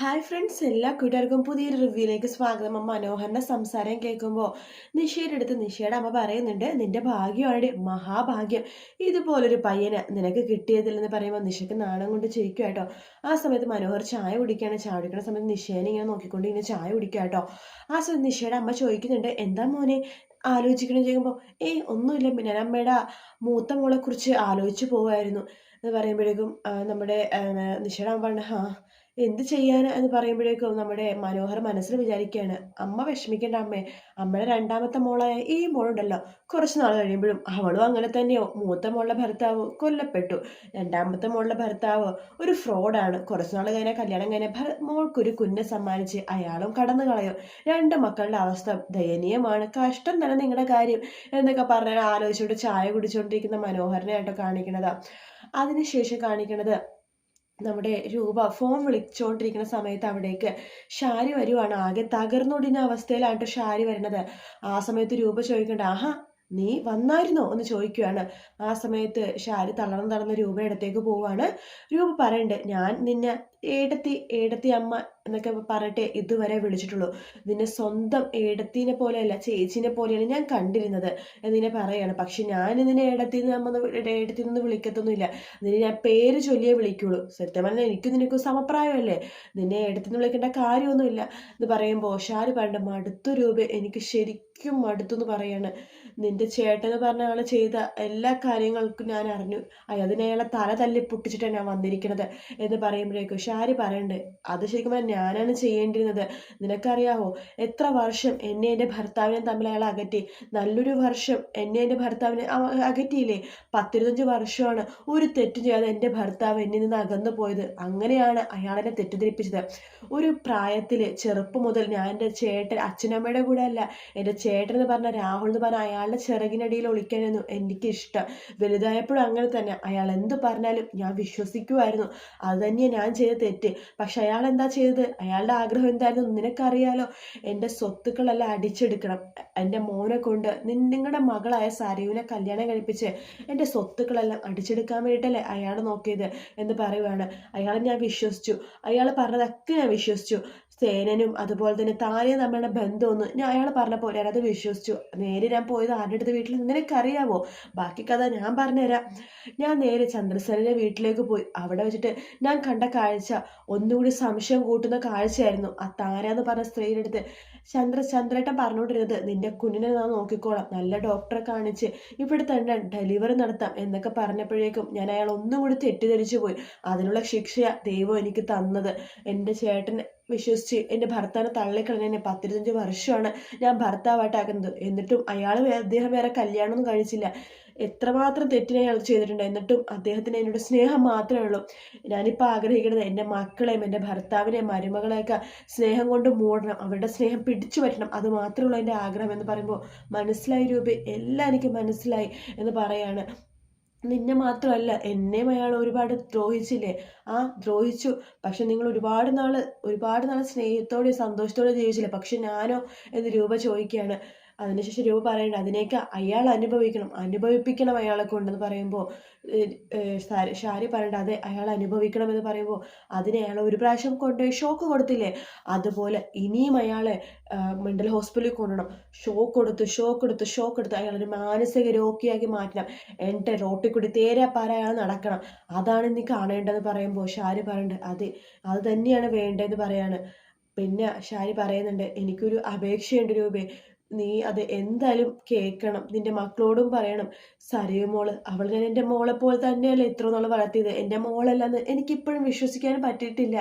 Hi friends എല്ലാ കൂട്ടുകാർക്കും പുതിയൊരു റിവ്യൂയിലേക്ക് സ്വാഗതം. അമ്മ സംസാരം കേൾക്കുമ്പോൾ നിഷയുടെ അടുത്ത് നിഷയുടെ അമ്മ പറയുന്നുണ്ട് നിന്റെ ഭാഗ്യമാണ് മഹാഭാഗ്യം. ഇതുപോലൊരു പയ്യന് നിനക്ക് കിട്ടിയതില്ലെന്ന് പറയുമ്പോൾ നിഷയ്ക്ക് നാണം കൊണ്ട് ചിരിക്കും കേട്ടോ ആ സമയത്ത് മനോഹർ ചായ കുടിക്കുകയാണ് ചായ കുടിക്കുന്ന സമയത്ത് നിഷേനെ ഇങ്ങനെ നോക്കിക്കൊണ്ട് ഇങ്ങനെ ചായ കുടിക്കുക കേട്ടോ ആ സമയത്ത് നിഷയുടെ അമ്മ ചോദിക്കുന്നുണ്ട് എന്താ മോനെ ആലോചിക്കണം? ചെയ്യുമ്പോൾ ഏയ് ഒന്നുമില്ല. പിന്നെ അമ്മയുടെ മൂത്ത മോളെക്കുറിച്ച് ആലോചിച്ച് പോവായിരുന്നു. എന്ന് പറയുമ്പോഴേക്കും നമ്മുടെ നിഷയുടെ അമ്മ പറഞ്ഞു ഹാ എന്ത് ചെയ്യാൻ എന്ന് പറയുമ്പോഴേക്കും നമ്മുടെ മനോഹർ മനസ്സിൽ വിചാരിക്കുകയാണ് അമ്മ വിഷമിക്കേണ്ട അമ്മേ അമ്മയുടെ രണ്ടാമത്തെ മോളായ ഈ മോളുണ്ടല്ലോ കുറച്ച് നാൾ കഴിയുമ്പോഴും അവളും അങ്ങനെ തന്നെയോ മൂത്ത മോളുടെ ഭർത്താവോ കൊല്ലപ്പെട്ടു രണ്ടാമത്തെ മോളുടെ ഭർത്താവോ ഒരു ഫ്രോഡാണ് കുറച്ച് നാൾ കഴിഞ്ഞാൽ കല്യാണം കഴിഞ്ഞാൽ മോൾക്കൊരു കുഞ്ഞെ സമ്മാനിച്ച് അയാളും കടന്നു കളയും രണ്ട് മക്കളുടെ അവസ്ഥ ദയനീയമാണ് കഷ്ടം തന്നെ നിങ്ങളുടെ കാര്യം എന്നൊക്കെ പറഞ്ഞാൽ ആലോചിച്ചുകൊണ്ട് ചായ കുടിച്ചുകൊണ്ടിരിക്കുന്ന മനോഹരനെ ആയിട്ട് കാണിക്കണത് അതിനുശേഷം കാണിക്കണത് നമ്മുടെ രൂപ ഫോൺ വിളിച്ചുകൊണ്ടിരിക്കുന്ന സമയത്ത് അവിടേക്ക് ഷാരി വരുവാണ്. ആകെ തകർന്നൊടിഞ്ഞ അവസ്ഥയിലാണ് ഷാരി വരുന്നത്. ആ സമയത്ത് രൂപ ചോദിക്കേണ്ട ആഹാ നീ വന്നായിരുന്നോ? എന്ന് ചോദിക്കുകയാണ് ആ സമയത്ത് ഷാരി തളർന്ന് തളർന്ന് രൂപയുടെ അടുത്തേക്ക് പോവാണ്. രൂപ പറയണ്ട് ഞാൻ നിന്നെ ഏടത്തി ഏടത്തി അമ്മ എന്നൊക്കെ പറഞ്ഞിട്ട് ഇതുവരെ വിളിച്ചിട്ടുള്ളൂ. നിന്നെ സ്വന്തം ഏടത്തിനെ പോലെയല്ല ചേച്ചിനെ പോലെയാണ് ഞാൻ കണ്ടിരുന്നത് എന്നിനെ പറയാണ്. പക്ഷെ ഞാൻ നിന്നെ ഏടത്തിൽ നിന്ന് ഏടത്തിൽ നിന്ന് വിളിക്കത്തൊന്നുമില്ല. നിന്നെ ഞാൻ പേര് ചൊല്ലിയേ വിളിക്കുള്ളൂ. സത്യം പറഞ്ഞാൽ എനിക്ക് നിനക്ക് സമപ്രായമല്ലേ? നിന്നെ ഏടത്തിൽ നിന്ന് വിളിക്കേണ്ട കാര്യമൊന്നുമില്ല എന്ന് പറയുമ്പോൾ ഷാരി പണ്ട് മടുത്ത രൂപ എനിക്ക് ശരിക്കും മടുത്തു എന്ന് പറയാണ്. നിന്റെ ചേട്ടന് പറഞ്ഞ ആൾ ചെയ്ത എല്ലാ കാര്യങ്ങൾക്കും ഞാൻ അറിഞ്ഞു. അതിനെ അയാളെ തല തല്ലി പൊട്ടിച്ചിട്ടാണ് ഞാൻ വന്നിരിക്കുന്നത് എന്ന് പറയുമ്പോഴേക്കും ഷാരി പറയണ്ടേ അത് ശരിക്കും ഞാനാണ് ചെയ്യേണ്ടിരുന്നത്. നിനക്കറിയാവോ? എത്ര വർഷം എന്നെ എന്റെ ഭർത്താവിനെ തമ്മിൽ അയാൾ അകറ്റി. നല്ലൊരു വർഷം എന്നെ എന്റെ ഭർത്താവിനെ അകറ്റിയില്ലേ? പത്തിരുപത്തഞ്ച് വർഷമാണ് ഒരു തെറ്റും ചെയ്യാതെ എന്റെ ഭർത്താവ് എന്നിൽ നിന്ന് അകന്നു പോയത്. അങ്ങനെയാണ് അയാളെന്നെ തെറ്റിദ്ധരിപ്പിച്ചത്. ഒരു പ്രായത്തിൽ ചെറുപ്പം മുതൽ ഞാൻ എന്റെ ചേട്ടൻ അച്ഛനമ്മയുടെ കൂടെ അല്ല. എന്റെ ചേട്ടൻ എന്ന് പറഞ്ഞ രാഹുൽ എന്ന് പറഞ്ഞ അയാളുടെ ചിറകിനടിയിൽ ഒളിക്കാനൊന്നും എനിക്ക് ഇഷ്ടം വലുതായപ്പോഴും അങ്ങനെ തന്നെ. അയാൾ എന്ത് പറഞ്ഞാലും ഞാൻ വിശ്വസിക്കുമായിരുന്നു അത് തന്നെയാണ് ഞാൻ ചെയ്ത തെറ്റ്. പക്ഷെ അയാൾ എന്താ ചെയ്തത്? അയാളുടെ ആഗ്രഹം എന്തായിരുന്നു? നിനക്കറിയാലോ എന്റെ സ്വത്തുക്കളെല്ലാം അടിച്ചെടുക്കണം. എന്റെ മോനെ കൊണ്ട് നിങ്ങളുടെ മകളായ സരയുവിനെ കല്യാണം കഴിപ്പിച്ച് എന്റെ സ്വത്തുക്കളെല്ലാം അടിച്ചെടുക്കാൻ വേണ്ടിയിട്ടല്ലേ അയാൾ നോക്കിയത് എന്ന് പറയുവാണ്. അയാളെ ഞാൻ വിശ്വസിച്ചു. അയാൾ പറഞ്ഞതൊക്കെ ഞാൻ വിശ്വസിച്ചു. സേനനും അതുപോലെ തന്നെ താനെ തമ്മിലുള്ള ബന്ധമൊന്നും ഞാൻ അയാൾ പറഞ്ഞപ്പോൾ ഞാനത് വിശ്വസിച്ചു. നേരെ ഞാൻ പോയത് ആരുടെ അടുത്ത് വീട്ടിൽ നിനക്കറിയാവോ ബാക്കി കഥ ഞാൻ പറഞ്ഞുതരാം. ഞാൻ നേരെ ചന്ദ്രസേനയുടെ വീട്ടിലേക്ക് പോയി. അവിടെ വെച്ചിട്ട് ഞാൻ കണ്ട കാഴ്ച ഒന്നുകൂടി സംശയം കൂട്ടുന്ന കാഴ്ചയായിരുന്നു. ആ താര എന്ന് പറഞ്ഞ സ്ത്രീയുടെ അടുത്ത് ചന്ദ്ര ചന്ദ്രേട്ടൻ പറഞ്ഞുകൊണ്ടിരുന്നത് നിന്റെ കുഞ്ഞിനെ ഞാൻ നോക്കിക്കോളാം. നല്ല ഡോക്ടറെ കാണിച്ച് ഇവിടെ തന്നെ ഡെലിവറി നടത്താം എന്നൊക്കെ പറഞ്ഞപ്പോഴേക്കും ഞാൻ അയാൾ ഒന്നും കൂടി തെറ്റിദ്ധരിച്ചു പോയി. അതിനുള്ള ശിക്ഷയാണ് ദൈവം എനിക്ക് തന്നത്. എന്റെ ചേട്ടൻ വിശ്വസിച്ച് എന്റെ ഭർത്താവിനെ തള്ളിക്കളഞ്ഞ പത്തിരുപത്തഞ്ച് വർഷമാണ് ഞാൻ ഭർത്താവായിട്ടാക്കുന്നത്. എന്നിട്ടും അയാൾ അദ്ദേഹം വേറെ കല്യാണമൊന്നും കഴിച്ചില്ല. എത്രമാത്രം തെറ്റിനെ അയാൾ ചെയ്തിട്ടുണ്ട്. എന്നിട്ടും അദ്ദേഹത്തിന് എന്നോട് സ്നേഹം മാത്രമേ ഉള്ളൂ. ഞാനിപ്പോൾ ആഗ്രഹിക്കുന്നത് എന്റെ മക്കളെയും എന്റെ ഭർത്താവിനെയും മരുമകളെയൊക്കെ സ്നേഹം കൊണ്ട് മൂടണം. അവരുടെ സ്നേഹം പിടിച്ചു പറ്റണം. അത് മാത്രമേ ഉള്ളൂ എന്റെ ആഗ്രഹം എന്ന് പറയുമ്പോൾ മനസ്സിലായി രൂപ. എല്ലാം എനിക്ക് മനസ്സിലായി എന്ന് പറയാണ്. നിന്നെ മാത്രമല്ല എന്നെയും അയാൾ ഒരുപാട് ദ്രോഹിച്ചില്ലേ? ആ ദ്രോഹിച്ചു. പക്ഷെ നിങ്ങൾ ഒരുപാട് നാൾ ഒരുപാട് നാൾ സ്നേഹത്തോടെ സന്തോഷത്തോടെ ജീവിച്ചില്ലേ? പക്ഷെ ഞാനോ എന്ന് രൂപ ചോദിക്കുകയാണ്. അതിനുശേഷം രൂപ പറയണ്ട അതിനേക്ക് അയാൾ അനുഭവിക്കണം അനുഭവിപ്പിക്കണം അയാളെ കൊണ്ടെന്ന് പറയുമ്പോൾ ഷാരി പറയണ്ട അതെ അയാൾ അനുഭവിക്കണം എന്ന് പറയുമ്പോൾ അതിനെ അയാൾ ഒരു പ്രാവശ്യം കൊണ്ടുപോയി ഷോക്ക് കൊടുത്തില്ലേ? അതുപോലെ ഇനിയും അയാളെ മെന്റൽ ഹോസ്പിറ്റലിൽ കൊണ്ടുപോകണം. ഷോക്ക് കൊടുത്ത് ഷോക്ക് കൊടുത്ത് ഷോക്ക് കൊടുത്ത് അയാളൊരു മാനസിക രോഗിയാക്കി മാറ്റണം. എന്റെ റോട്ടിൽ കൂടി തേരാ പാര അയാൾ നടക്കണം. അതാണ് നീ കാണേണ്ടതെന്ന് പറയുമ്പോൾ ഷാരി പറയണ്ട അത് അത് തന്നെയാണ് വേണ്ടതെന്ന് പറയാണ്. പിന്നെ ഷാരി പറയുന്നുണ്ട് എനിക്കൊരു അപേക്ഷയുണ്ട് രൂപേ. നീ അത് എന്തായാലും കേൾക്കണം. നിന്റെ മക്കളോടും പറയണം സരയു മോൾ അവൾ ഞാൻ എന്റെ മോളെ പോലെ തന്നെയല്ലേ ഇത്ര നാൾ വളർത്തിയത്? എന്റെ മോളല്ലെന്ന് എനിക്കിപ്പോഴും വിശ്വസിക്കാൻ പറ്റിയിട്ടില്ല.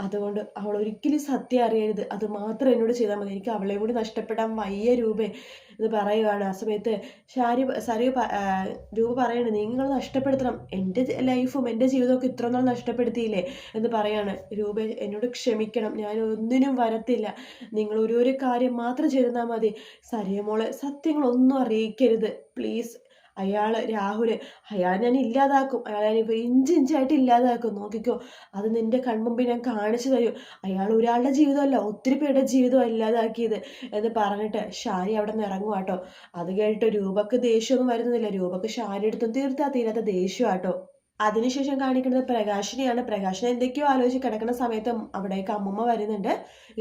അതുകൊണ്ട് അവൾ ഒരിക്കലും സത്യം അറിയരുത്. അത് മാത്രം എന്നോട് ചെയ്താൽ മതി. എനിക്ക് അവളെ കൂടി നഷ്ടപ്പെടാൻ വയ്യ രൂപേ എന്ന് പറയുകയാണ് ആ സമയത്ത്. ഷാരി സാരി രൂപ പറയാണ് നിങ്ങൾ നഷ്ടപ്പെടുത്തണം. എന്റെ ലൈഫും എന്റെ ജീവിതമൊക്കെ ഇത്ര നാൾ നഷ്ടപ്പെടുത്തിയില്ലേ? എന്ന് പറയാണ്. രൂപ എന്നോട് ക്ഷമിക്കണം. ഞാൻ ഒന്നിനും വരത്തില്ല. നിങ്ങൾ ഒരു ഒരു കാര്യം മാത്രം ചെയ്താൽ മതി. സരിയമോളെ സത്യങ്ങളൊന്നും അറിയിക്കരുത്. പ്ലീസ് അയാൾ രാഹുൽ അയാൾ ഞാൻ ഇല്ലാതാക്കും. അയാൾ ഞാനിപ്പോൾ ഇഞ്ച് ഇഞ്ചായിട്ട് ഇല്ലാതാക്കും. നോക്കിക്കോ അത് നിന്റെ കൺമുമ്പിൽ ഞാൻ കാണിച്ചു തരും. അയാൾ ഒരാളുടെ ജീവിതമല്ല ഒത്തിരി പേരുടെ ജീവിതം ഇല്ലാതാക്കിയത് എന്ന് പറഞ്ഞിട്ട് ഷാരി അവിടെ നിന്ന് ഇറങ്ങും കേട്ടോ അത് കേട്ടിട്ട് രൂപക്ക് ദേഷ്യമൊന്നും വരുന്നില്ല. രൂപക്ക് ഷാരി എടുത്തും തീർത്താ തീരാത്ത ദേഷ്യം കേട്ടോ അതിനുശേഷം കാണിക്കുന്നത് പ്രകാശിനെയാണ്. പ്രകാശിനെ എന്തൊക്കെയോ ആലോചിച്ച് കിടക്കുന്ന സമയത്ത് അവിടേക്ക് അമ്മമ്മ വരുന്നുണ്ട്.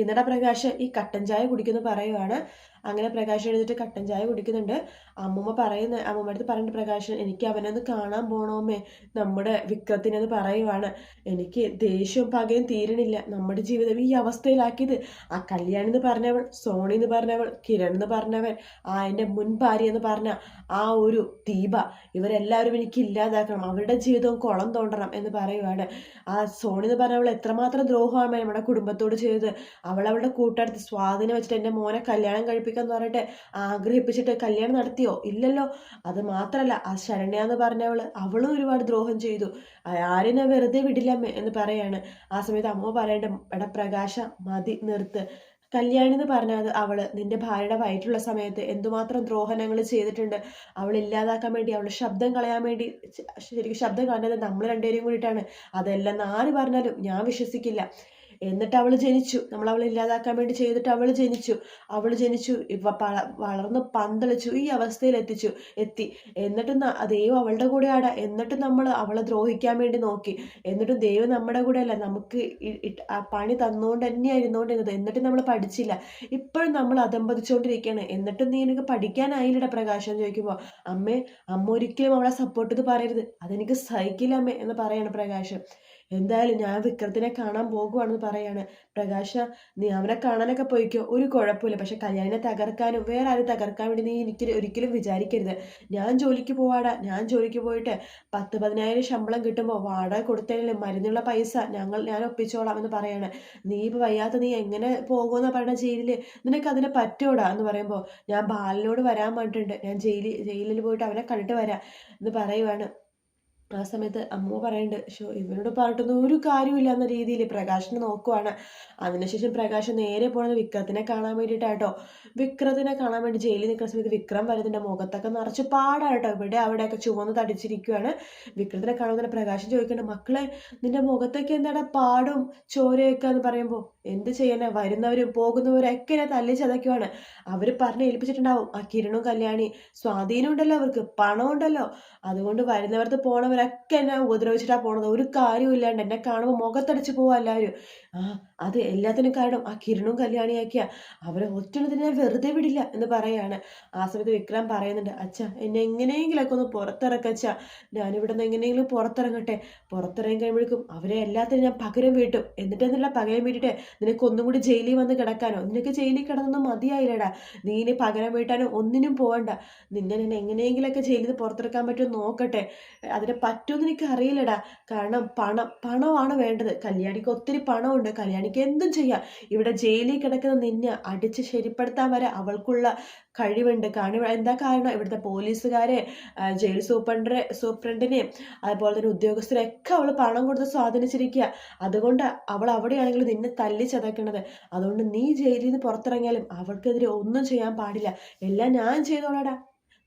എന്നിട്ട് പ്രകാശ് ഈ കട്ടൻ ചായ കുടിക്കുന്നു പറയുവാണ്. അങ്ങനെ പ്രകാശ് എഴുതിട്ട് കട്ടൻ ചായ കുടിക്കുന്നുണ്ട്. അമ്മൂമ്മ പറയുന്ന അമ്മൂമ്മ അടുത്ത് പറഞ്ഞിട്ട് പ്രകാശ് എനിക്ക് അവനൊന്ന് കാണാൻ പോണോമേ നമ്മുടെ വിക്രത്തിനെന്ന് പറയുവാണ്. എനിക്ക് ദേഷ്യവും പകയും തീരണില്ല. നമ്മുടെ ജീവിതം ഈ അവസ്ഥയിലാക്കിയത്. ആ കല്യാണി എന്ന് പറഞ്ഞവൾ സോണി എന്ന് പറഞ്ഞവൾ കിരൺ എന്ന് പറഞ്ഞവൻ ആ എന്റെ മുൻ ഭാര്യ എന്ന് പറഞ്ഞ ആ ഒരു ദീപ ഇവരെല്ലാവരും എനിക്ക് ഇല്ലാതാക്കണം. അവരുടെ ജീവിതവും കുളം തോണ്ടണം എന്ന് പറയുവാണ്. ആ സോണി എന്ന് പറഞ്ഞവൾ എത്രമാത്രം ദ്രോഹമാണ് നമ്മുടെ കുടുംബത്തോട് ചെയ്തത്. അവൾ അവളുടെ കൂട്ടടുത്ത് സ്വാധീനം വെച്ചിട്ട് എന്റെ മോനെ കല്യാണം കഴിപ്പിക്കാൻ പറഞ്ഞിട്ട് ആഗ്രഹിപ്പിച്ചിട്ട് കല്യാണം നടത്തിയോ? ഇല്ലല്ലോ. അത് മാത്രമല്ല ആ ശരണ്യ എന്ന് പറഞ്ഞവൾ അവളും ഒരുപാട് ദ്രോഹം ചെയ്തു. ആരിനെ വെറുതെ വിടില്ല എന്ന് പറയാണ്. ആ സമയത്ത് അമ്മ പറയണ്ട എടാ പ്രകാശ മതി നിർത്ത്. കല്യാണി എന്ന് പറഞ്ഞത് അവൾ. നിന്റെ ഭാര്യയുടെ വയറ്റിലുള്ള സമയത്ത് എന്തുമാത്രം ദ്രോഹനങ്ങൾ ചെയ്തിട്ടുണ്ട്. അവൾ ഇല്ലാതാക്കാൻ വേണ്ടി അവൾ ശബ്ദം കളയാൻ വേണ്ടി ശരിക്കും ശബ്ദം കളഞ്ഞത് നമ്മൾ രണ്ടുപേരും കൂടിയിട്ടാണ്. അതെല്ലാം ആര് പറഞ്ഞാലും ഞാൻ വിശ്വസിക്കില്ല. എന്നിട്ട് അവൾ ജനിച്ചു. നമ്മൾ അവളെ ഇല്ലാതാക്കാൻ വേണ്ടി ചെയ്തിട്ട് അവൾ ജനിച്ചു. അവൾ ജനിച്ചു. ഇവ വളർന്ന് പന്തളിച്ചു. ഈ അവസ്ഥയിൽ എത്തിച്ചു. എത്തി. എന്നിട്ടും ദൈവം അവളുടെ കൂടെ ആടാ എന്നിട്ടും നമ്മൾ അവളെ ദ്രോഹിക്കാൻ വേണ്ടി നോക്കി. എന്നിട്ടും ദൈവം നമ്മുടെ കൂടെ അല്ല നമുക്ക് ആ പണി തന്നുകൊണ്ട് തന്നെയായിരുന്നുകൊണ്ടിരുന്നത് എന്നിട്ടും നമ്മൾ പഠിച്ചില്ല. ഇപ്പോഴും നമ്മൾ അതമ്പതിച്ചുകൊണ്ടിരിക്കുകയാണ് എന്നിട്ടും നീ എനിക്ക് പഠിക്കാനായില്ലട പ്രകാശം ചോദിക്കുമ്പോൾ അമ്മേ അമ്മ ഒരിക്കലും അവളെ സപ്പോർട്ട് ചെയ്ത് പറയരുത്. അതെനിക്ക് സഹിക്കില്ല അമ്മേ എന്ന് പറയാണ് പ്രകാശം. എന്തായാലും ഞാൻ വിക്രത്തിനെ കാണാൻ പോകുവാണെന്ന് പറയാണ്. പ്രകാശ നീ അവനെ കാണാനൊക്കെ പോയിക്കോ? ഒരു കുഴപ്പമില്ല. പക്ഷെ കല്യാണിനെ തകർക്കാനും വേറെ ആരും തകർക്കാൻ വേണ്ടി നീ എനിക്ക് ഒരിക്കലും വിചാരിക്കരുത്. ഞാൻ ജോലിക്ക് പോവാടാ. ഞാൻ ജോലിക്ക് പോയിട്ട് പത്ത് പതിനായിരം ശമ്പളം കിട്ടുമ്പോൾ വാടക കൊടുത്തതിലും മരുന്നുള്ള പൈസ? ഞങ്ങൾ ഞാൻ ഒപ്പിച്ചോളാം എന്ന് പറയാണ്. നീ ഇപ്പോൾ വയ്യാത്ത നീ എങ്ങനെ പോകുമെന്ന് പറയുന്ന ജയിലിൽ നിനക്ക് അതിനെ പറ്റോടാ എന്ന് പറയുമ്പോൾ ഞാൻ ബാലിനോട് വരാൻ പറഞ്ഞിട്ടുണ്ട്. ഞാൻ ജയിലിൽ ജയിലിൽ പോയിട്ട് അവനെ കണ്ടിട്ട് വരാം എന്ന് പറയുവാണ്. ആ സമയത്ത് അമ്മ പറയുന്നുണ്ട് ഷോ ഇവനോട് പറഞ്ഞിട്ടൊന്നും ഒരു കാര്യമില്ല എന്ന രീതിയിൽ പ്രകാശിനെ നോക്കുവാണ്. അതിനുശേഷം പ്രകാശ് നേരെ പോണത് വിക്രത്തിനെ കാണാൻ വേണ്ടിയിട്ടാട്ടോ. വിക്രത്തിനെ കാണാൻ വേണ്ടി ജയിലിൽ നിൽക്കുന്ന സമയത്ത് വിക്രം വരുന്നുണ്ട് മുഖത്തൊക്കെ നിറച്ച് പാടാട്ടോ. ഇവിടെ അവിടെയൊക്കെ ചുവന്ന് തടിച്ചിരിക്കുകയാണ് വിക്രത്തിനെ കാണുമ്പോൾ പ്രകാശൻ ചോദിക്കേണ്ട മക്കളെ നിന്റെ മുഖത്തൊക്കെ എന്താടാ പാടും ചോരയൊക്കെ എന്ന് പറയുമ്പോൾ? എന്ത് ചെയ്യാനാ? വരുന്നവരും പോകുന്നവരും ഒക്കെ എന്നെ തല്ലി ചതയ്ക്കുവാണ്. അവർ പറഞ്ഞ് ഏൽപ്പിച്ചിട്ടുണ്ടാവും ആ കിരണും കല്യാണി സ്വാധീനം ഉണ്ടല്ലോ അവർക്ക് പണമുണ്ടല്ലോ. അതുകൊണ്ട് വരുന്നവർക്ക് പോണവരൊക്കെ എന്നെ ഉപദ്രവിച്ചിട്ടാ പോണത്. ഒരു കാര്യവും ഇല്ലാണ്ട് എന്നെ കാണുമ്പോൾ മുഖത്തടിച്ച് പോവാ എല്ലാവരും. ആ അത് എല്ലാത്തിനും കാരണം ആ കിരണും കല്യാണിയാക്കിയ അവരെ ഒറ്റണത്തിന് ഞാൻ വെറുതെ വിടില്ല എന്ന് പറയാണ്. ആ സമയത്ത് വിക്രം പറയുന്നുണ്ട് അച്ഛ എന്നെ എങ്ങനെയെങ്കിലൊക്കെ ഒന്ന് പുറത്തിറക്കച്ച ഞാനിവിടെ നിന്ന് എങ്ങനെയെങ്കിലും പുറത്തിറങ്ങട്ടെ. പുറത്തിറങ്ങി കഴിയുമ്പോഴേക്കും അവരെ എല്ലാത്തിനും ഞാൻ പകരം വീട്ടും. എന്നിട്ട് എന്നുള്ള പകരം വീട്ടിട്ട് നിനക്ക് ഒന്നും കൂടി ജയിലിൽ വന്ന് കിടക്കാനോ? നിനക്ക് ജയിലിൽ കിടന്നൊന്നും മതിയായില്ലടാ. നീ ഇനി പകരം വീട്ടാനോ ഒന്നിനും പോകണ്ട നിന്നെ ഞാൻ എങ്ങനെയെങ്കിലൊക്കെ ജയിലിൽ നിന്ന് പുറത്തിറക്കാൻ പറ്റുമോ നോക്കട്ടെ. അതിന് പറ്റുമെന്ന് എനിക്ക് അറിയില്ലടാ കാരണം പണം പണമാണ് വേണ്ടത്. കല്യാണിക്ക് ഒത്തിരി പണമുണ്ട്. കല്യാണിക്ക് എന്തും ചെയ്യാം. ഇവിടെ ജയിലിൽ കിടക്കുന്ന നിന്നെ അടിച്ച് ശരിപ്പെടുത്താൻ വരെ അവൾക്കുള്ള കഴിവുണ്ട്. കാണി എന്താ കാരണം? ഇവിടുത്തെ പോലീസുകാരെ ജയിൽ സൂപ്രണ്ടറെ സൂപ്രണ്ടിനെ അതുപോലെ തന്നെ ഉദ്യോഗസ്ഥരെയൊക്കെ അവൾ പണം കൊടുത്ത് സ്വാധീനിച്ചിരിക്കുക. അതുകൊണ്ട് അവൾ അവിടെയാണെങ്കിൽ നിന്നെ തല്ലി ചതക്കണത് അതുകൊണ്ട് നീ ജയിലിൽ നിന്ന് പുറത്തിറങ്ങിയാലും അവൾക്കെതിരെ ഒന്നും ചെയ്യാൻ പാടില്ല. എല്ലാം ഞാൻ ചെയ്തോളാടാ.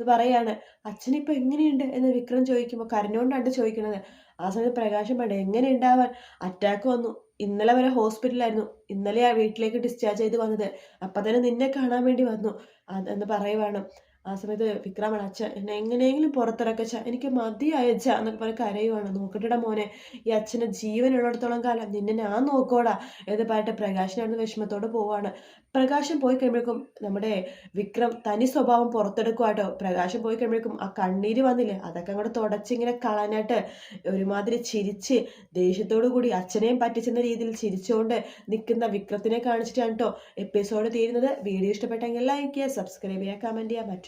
എന്ന് പറയാണ്. അച്ഛനിപ്പോൾ എങ്ങനെയുണ്ട്? എന്ന് വിക്രം ചോദിക്കുമ്പോൾ കരഞ്ഞുകൊണ്ടാണ് ചോദിക്കുന്നത് ആ സമയത്ത് പ്രകാശം വേണ്ട എങ്ങനെ ഉണ്ടാവാൻ അറ്റാക്ക് വന്നു. ഇന്നലെ വരെ ഹോസ്പിറ്റലായിരുന്നു ഇന്നലെ ആ വീട്ടിലേക്ക് ഡിസ്ചാർജ് ചെയ്ത് വന്നത്. അപ്പം തന്നെ നിന്നെ കാണാൻ വേണ്ടി വന്നു. എന്ന് പറയുവാണ്. ആ സമയത്ത് വിക്രമൻ അച്ഛ എന്നെ എങ്ങനെയെങ്കിലും പുറത്തിറക്കച്ച എനിക്ക് മതിയായ അച്ഛ എന്നൊക്കെ പറഞ്ഞ് കരയുവാണ്. നോക്കട്ടെടാ മോനെ ഈ അച്ഛന്റെ ജീവനുള്ളിടത്തോളം കാലം നിന്നെ ഞാൻ നോക്കോടാ. എന്ന് പറഞ്ഞിട്ട് പ്രകാശനായിരുന്നു വിഷമത്തോടെ പോവാണ്. പ്രകാശം പോയി കഴിയുമ്പോഴേക്കും നമ്മുടെ വിക്രം തനി സ്വഭാവം പുറത്തെടുക്കുവാട്ടോ. പ്രകാശം പോയി കഴിയുമ്പോഴേക്കും ആ കണ്ണീര് വന്നില്ലേ അതൊക്കെ അങ്ങോട്ട് തുടച്ചിങ്ങനെ കളഞ്ഞിട്ട് ഒരുമാതിരി ചിരിച്ച് ദേഷ്യത്തോടു കൂടി അച്ഛനെയും പറ്റിച്ചെന്ന രീതിയിൽ ചിരിച്ചുകൊണ്ട് നിൽക്കുന്ന വിക്രത്തിനെ കാണിച്ചിട്ടാണ് കേട്ടോ എപ്പിസോഡ് തീരുന്നത്. വീഡിയോ ഇഷ്ടപ്പെട്ടെങ്കിൽ ലൈക്ക് ചെയ്യുക സബ്സ്ക്രൈബ് ചെയ്യുക കമന്റ് ചെയ്യുക.